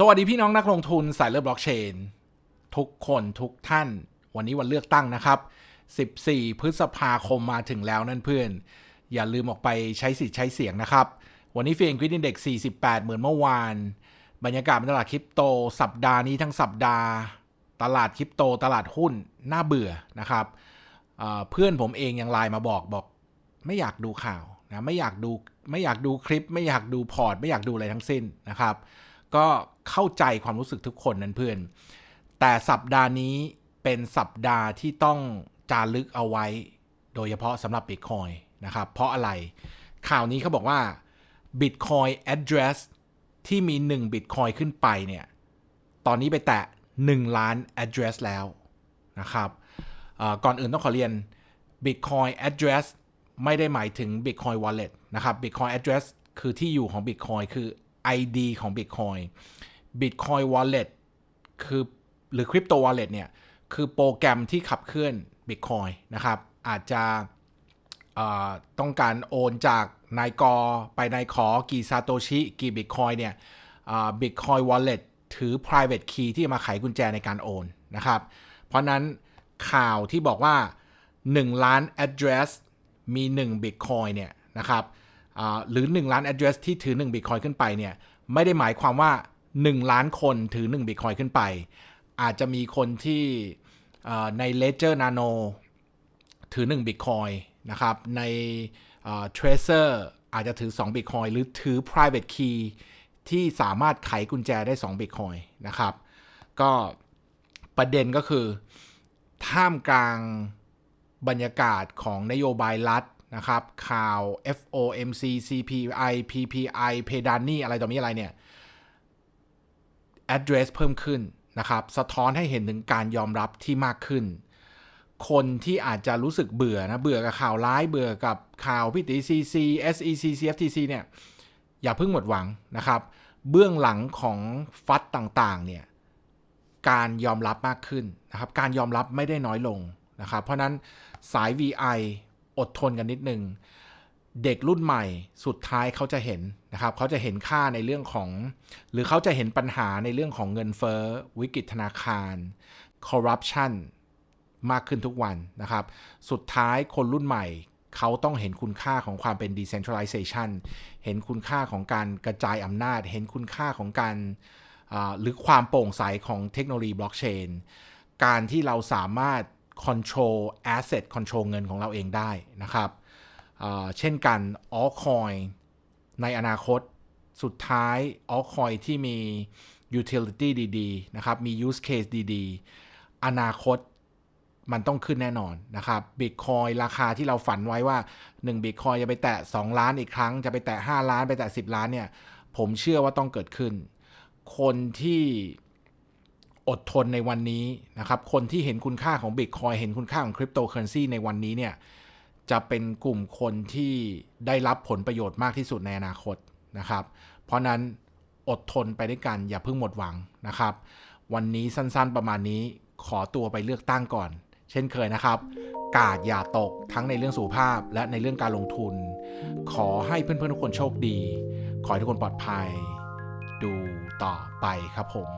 สวัสดีพี่น้องนักลงทุนสายเลือดบล็อกเชน ทุกคนทุกท่าน วันนี้วันเลือกตั้งนะครับ 14 พฤษภาคมมาถึงแล้วนั่นเพื่อน อย่าลืมออกไปใช้สิทธิ์ใช้เสียงนะครับ วันนี้เฟียงควิดอินเด็ก48 เหมือนเมื่อวาน บรรยากาศตลาดคริปโต สัปดาห์นี้ทั้งสัปดาห์ ตลาดคริปโต ตลาดหุ้นน่าเบื่อนะครับเเพื่อนผมเองยังไลน์มาบอกบอก ไม่อยากดูข่าวนะไม่อยากดูไม่อยากดูคลิป ไม่อยากดูพอร์ต ไม่อยากดูอะไรทั้งสิ้นนะครับ ก็ เข้าใจความรู้สึกทุกคนนั้นเพื่อน แต่สัปดาห์นี้เป็นสัปดาห์ที่ต้องจารึกเอาไว้ โดยเฉพาะสำหรับ Bitcoin นะครับ เพราะอะไร ข่าวนี้เขาบอกว่า Bitcoin address ที่มี 1 Bitcoin ขึ้นไปเนี่ย ตอนนี้ไปแตะ 1 ล้าน address แล้วนะครับก่อนอื่นต้องขอเรียน Bitcoin address ไม่ได้หมายถึง Bitcoin wallet นะครับ Bitcoin address คือที่อยู่ของ Bitcoin คือ ID ของ Bitcoin Bitcoin wallet คือหรือ Crypto wallet เนี่ย คือโปรแกรมที่ขับเคลื่อน Bitcoin นะครับ อาจจะต้องการโอนจากนายกอไปนายขอกี่ซาโตชิ กี่ Bitcoin เนี่ยอ่า Bitcoin wallet ถือ private key ที่มาไขกุญแจในการโอนนะครับ เพราะนั้นข่าวที่บอกว่า 1 ล้าน address มี1 Bitcoin เนี่ยนะครับหรือ 1 ล้าน address ที่ถือ 1 Bitcoin ขึ้นไปเนี่ย ไม่ได้หมายความว่า 1 ล้านคนถือ1 Bitcoin ขึ้นไป อาจจะมีคนที่ใน Ledger Nano ถือ1 Bitcoin นะครับ ในเอ่อ Tracer อาจจะถือ 2 Bitcoin หรือถือ private key ที่สามารถไขกุญแจได้ 2 Bitcoin นะครับ ก็ประเด็นก็คือ ท่ามกลางบรรยากาศของนโยบายรัฐนะครับ ข่าว FOMC CPI PPI เพดานนี่อะไรต่อมีอะไรเนี่ย address เพิ่มขึ้นนะครับ สะท้อนให้เห็นถึงการยอมรับที่มากขึ้น คนที่อาจจะรู้สึกเบื่อนะ เบื่อกับข่าวร้ายเบื่อกับข่าวพิตี CC SEC CFTC เนี่ย อย่าเพิ่งหมดหวังนะครับ เบื้องหลังของฟัดต่างๆ เนี่ย การยอมรับมากขึ้นนะครับ การยอมรับไม่ได้น้อยลงนะครับ เพราะนั้นสาย VI อดทนกันนิดนึง เด็กรุ่นใหม่สุดท้ายเขาจะเห็นนะครับเขาจะเห็นค่าในเรื่องของ หรือเขาจะเห็นปัญหาในเรื่องของเงินเฟ้อวิกฤตธนาคารคอร์รัปชันมากขึ้นทุกวันนะครับ สุดท้ายคนรุ่นใหม่เขาต้องเห็นคุณค่าของความเป็น decentralization เห็นคุณค่าของการกระจายอำนาจ เห็นคุณค่าของการหรือความโปร่งใสของเทคโนโลยีบล็อกเชนการที่เราสามารถ control asset control เงินของเราเองได้นะครับ เช่นกัน altcoin ในอนาคตสุดท้าย altcoin ที่มี utility ดีๆ นะครับ มี use case ดีๆ อนาคตมันต้องขึ้นแน่นอนนะครับ Bitcoin ราคาที่เราฝันไว้ว่า1 Bitcoin จะไปแตะ 2 ล้านอีกครั้ง จะไปแตะ 5 ล้านไปแตะ 10 ล้านเนี่ย ผมเชื่อว่าต้องเกิดขึ้น คนที่อดทนในวันนี้นะครับ คนที่เห็นคุณค่าของ Bitcoin เห็นคุณค่าของคริปโตเคอเรนซีในวันนี้เนี่ย จะเป็นกลุ่มคนที่ได้รับผลประโยชน์มากที่สุดในอนาคตนะครับ เพราะนั้นอดทนไปด้วยกันอย่าเพิ่งหมดหวังนะครับ วันนี้สั้นๆประมาณนี้ขอตัวไปเลือกตั้งก่อน เช่นเคยนะครับ กาดอย่าตกทั้งในเรื่องสุขภาพและในเรื่องการลงทุน ขอให้เพื่อนๆทุกคนโชคดี ขอให้ทุกคนปลอดภัย ดูต่อไปครับผม